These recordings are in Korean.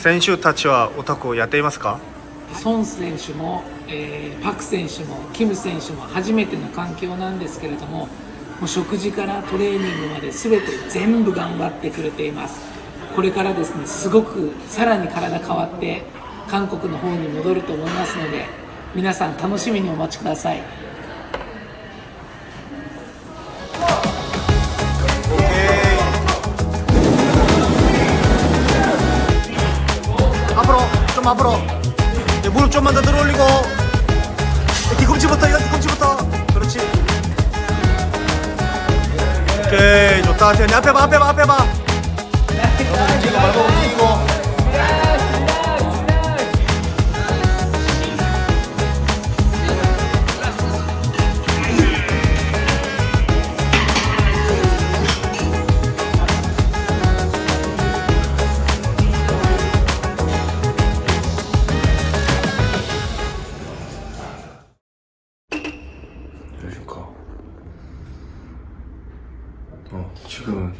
選手たちはオタクをやっていますか？孫選手も、えーパク選手もキム選手も初めての環境なんですけれどももう食事からトレーニングまで全て全部頑張ってくれています。これからですねすごくさらに体変わって韓国の方に戻ると思いますので皆さん楽しみにお待ちください。 앞으로 네, 무릎 좀만 더 들어 올리고. 네, 뒤꿈치부터 이거 뒤꿈치부터. 그렇지. 오케이 좋다. 태연이 앞에 봐 앞에 봐 앞에 봐. 너무 움직이고 말고 움직이고 어, 지금은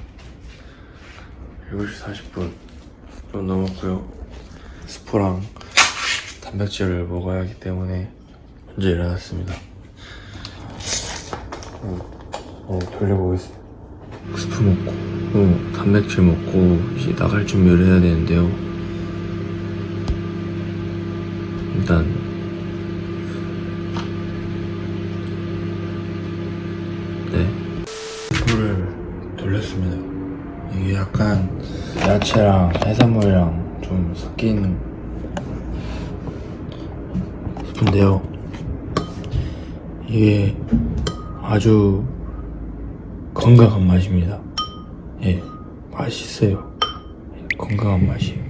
7시 40분 좀 넘었고요. 스프랑 단백질을 먹어야 하기 때문에 현재 일어났습니다. 어, 어 돌려보겠습니다. 스프 먹고, 어, 단백질 먹고 이제 나갈 준비를 해야 되는데요. 일단 야채랑 해산물이랑 좀 섞인 스프인데요. 이게 아주 건강한 맛입니다. 예, 맛있어요. 건강한 맛이에요.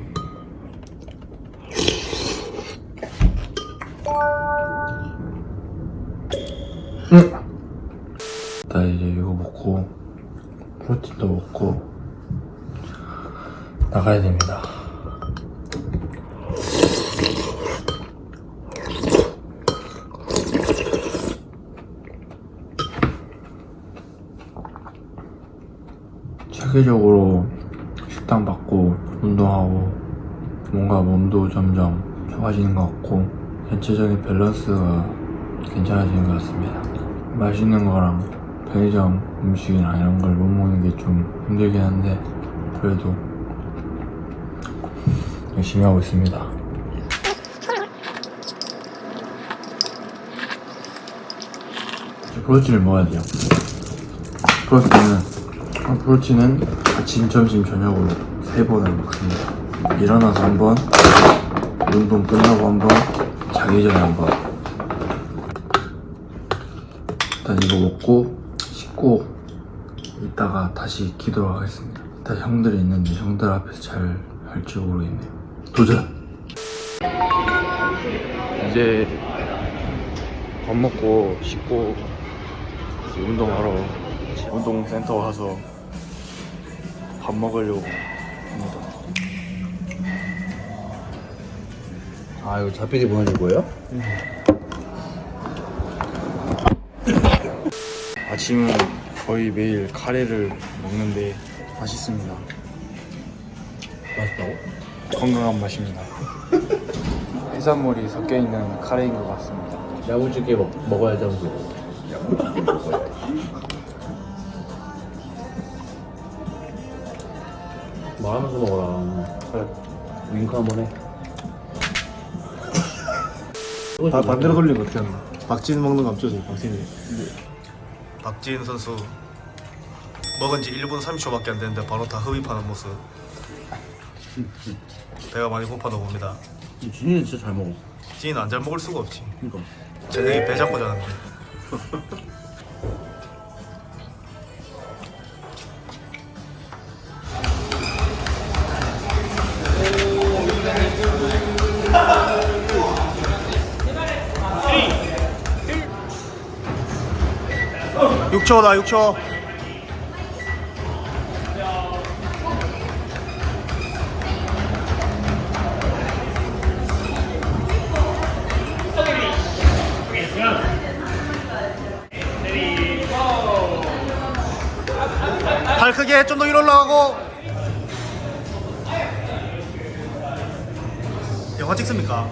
나 이제 이거 먹고 프로틴도 먹고 나가야 됩니다. 체계적으로 식단 받고 운동하고 뭔가 몸도 점점 좋아지는 것 같고 전체적인 밸런스가 괜찮아지는 것 같습니다. 맛있는 거랑 편의점 음식이나 이런 걸 못 먹는 게 좀 힘들긴 한데 그래도 열심히 하고 있습니다. 프로틴을 먹어야 돼요. 아, 프로틴은 아침, 점심, 저녁으로 세 번을 먹습니다. 일어나서 한 번, 운동 끝나고 한 번, 자기 전에 한 번. 일단 이거 먹고 씻고 이따가 다시 기도를 하겠습니다. 일단 형들이 있는데 형들 앞에서 잘 할지 모르겠네요. 도전! 이제 밥 먹고 씻고 운동하러 운동센터 와서 밥 먹으려고 합니다. 아 이거 자피디 보내줄 거예요? 아침은 거의 매일 카레를 먹는데 맛있습니다. 맛있다고? 건강한 맛입니다. 해산물이 섞여 있는 카레인 것 같습니다. 야무지게 먹, 먹어야지 하면서 말하면서 먹어라. 그래. 윙크 한 번 해. 아, 반대로 돌리면 어떻게 하나 박진 먹는 거 없죠 박진이 박진 선수. 먹은 지 1분 30초밖에 안 됐는데 바로 다 흡입하는 모습. 배가 많이 고파도 봅니다. 진이는 진짜 잘 먹어. 진이는 안잘 먹을 수가 없지. 그니까. 저녁에 배 잡고 자는데 육초다육초. 팔 크게 좀 더 위로 올라가고. 영화 찍습니까?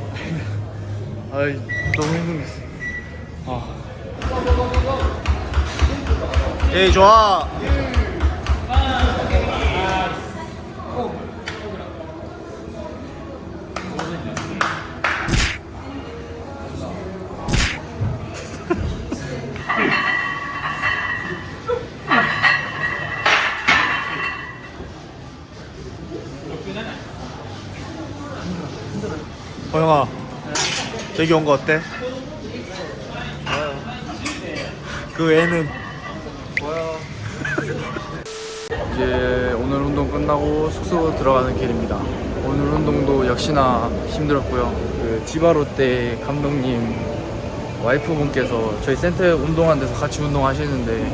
아이 너무 힘들었어. 아 에이 좋아 호영아 저기 온 거 어때? 그 애는 이제 오늘 운동 끝나고 숙소 들어가는 길입니다. 오늘 운동도 역시나 힘들었고요. 그 지바롯데 감독님 와이프분께서 저희 센터에 운동한 데서 같이 운동하시는데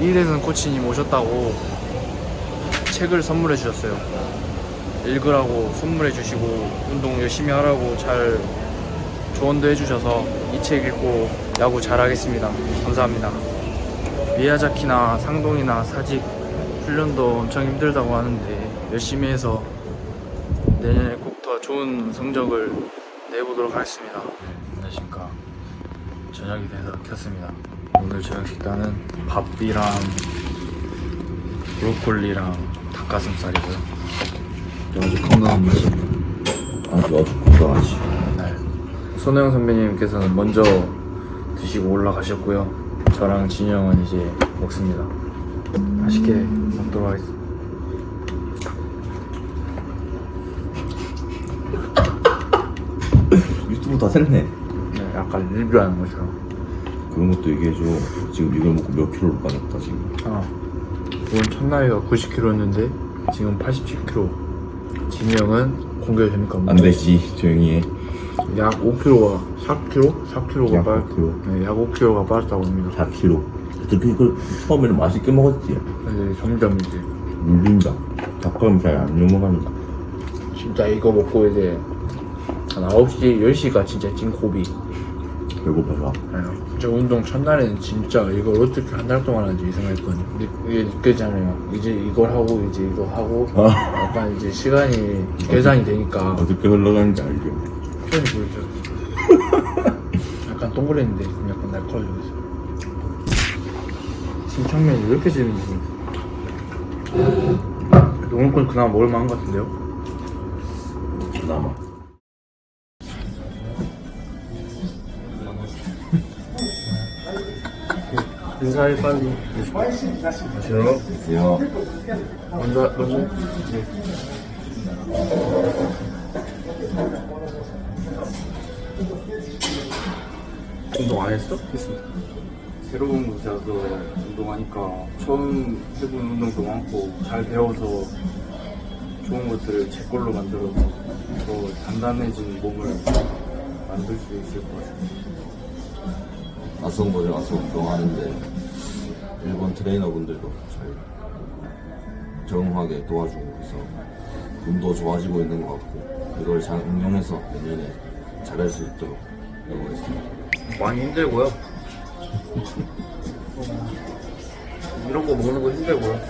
이대선 코치님 오셨다고 책을 선물해 주셨어요. 읽으라고 선물해 주시고 운동 열심히 하라고 잘 조언도 해주셔서 이 책 읽고 야구 잘하겠습니다. 감사합니다. 미야자키나 상동이나 사직 훈련도 엄청 힘들다고 하는데 열심히 해서 내년에 꼭 더 좋은 성적을 내보도록 하겠습니다. 네, 안녕하십니까. 저녁이 돼서 켰습니다. 오늘 저녁 식단은 밥이랑 브로콜리랑 닭가슴살이고요. 아주 건강한 맛이 아주 아주 건강하지 네. 손호영 선배님께서는 먼저 드시고 올라가셨고요. 저랑 진이 형은 이제 먹습니다. 맛있게 먹도록 하겠습니다. 유튜브 다 샜네 네, 약간 리뷰하는 것처럼. 그런 것도 얘기해줘 지금 이걸 먹고 몇 킬로를 빠졌다 지금 아, 오늘 첫날이가 90kg였는데 지금 87kg. 진이 형은 공개됩니까? 안 되지 조용히 해 약 5kg가 4kg? 4kg가 약빠 5kg. 네, 약 5kg가 빠졌다고 합니다. 4 킬로 어떻게 이걸 처음에는 맛있게 먹었지 네, 점점 이제 물린다 닭가슴살 안 넘어간다 진짜 이거 먹고 이제 한 9시, 10시가 진짜 찐고비. 배고파서 네, 저 운동 첫날에는 진짜 이걸 어떻게 한 달 동안 하지 이 생각했거든요. 근데 이게 느껴지잖아요. 이제 이걸 하고 이제 이거 하고 아. 약간 이제 시간이 계산이 되니까 어떻게 흘러가는지 알죠 표현이 보이죠. 약간 동그랬는데 지금 약간 날카로워지고 있어요. 신청면이 왜 이렇게 재밌지? 오늘 건 그나마 먹을만한 것 같은데요? 그나마 인사해 빨리. 안녕하세요 먼저 먼저. 운동 안 했어? 했습니다. 새로운 곳에 와서 운동하니까 처음 해본 운동도 많고 잘 배워서 좋은 것들을 제 걸로 만들어서 더 단단해진 몸을 만들 수 있을 것 같습니다. 낯선 곳에 와서 운동하는데 일본 트레이너분들도 잘 적응하게 도와주고 있어 몸도 좋아지고 있는 것 같고 이걸 잘 응용해서 내년에 잘할 수 있도록 노력하겠습니다. 많이 힘들고요. 어, 이런 거 먹는 거 힘들고요.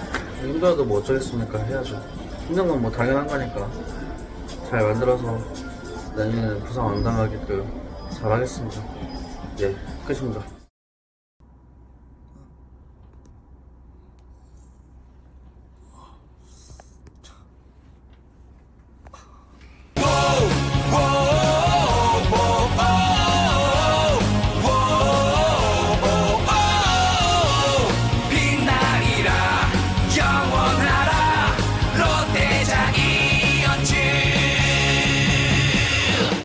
힘들어도 뭐 어쩌겠습니까? 해야죠. 힘든 건 뭐 당연한 거니까 잘 만들어서 내년에는 부상 안 당하게끔 잘 하겠습니다. 예, 끝입니다.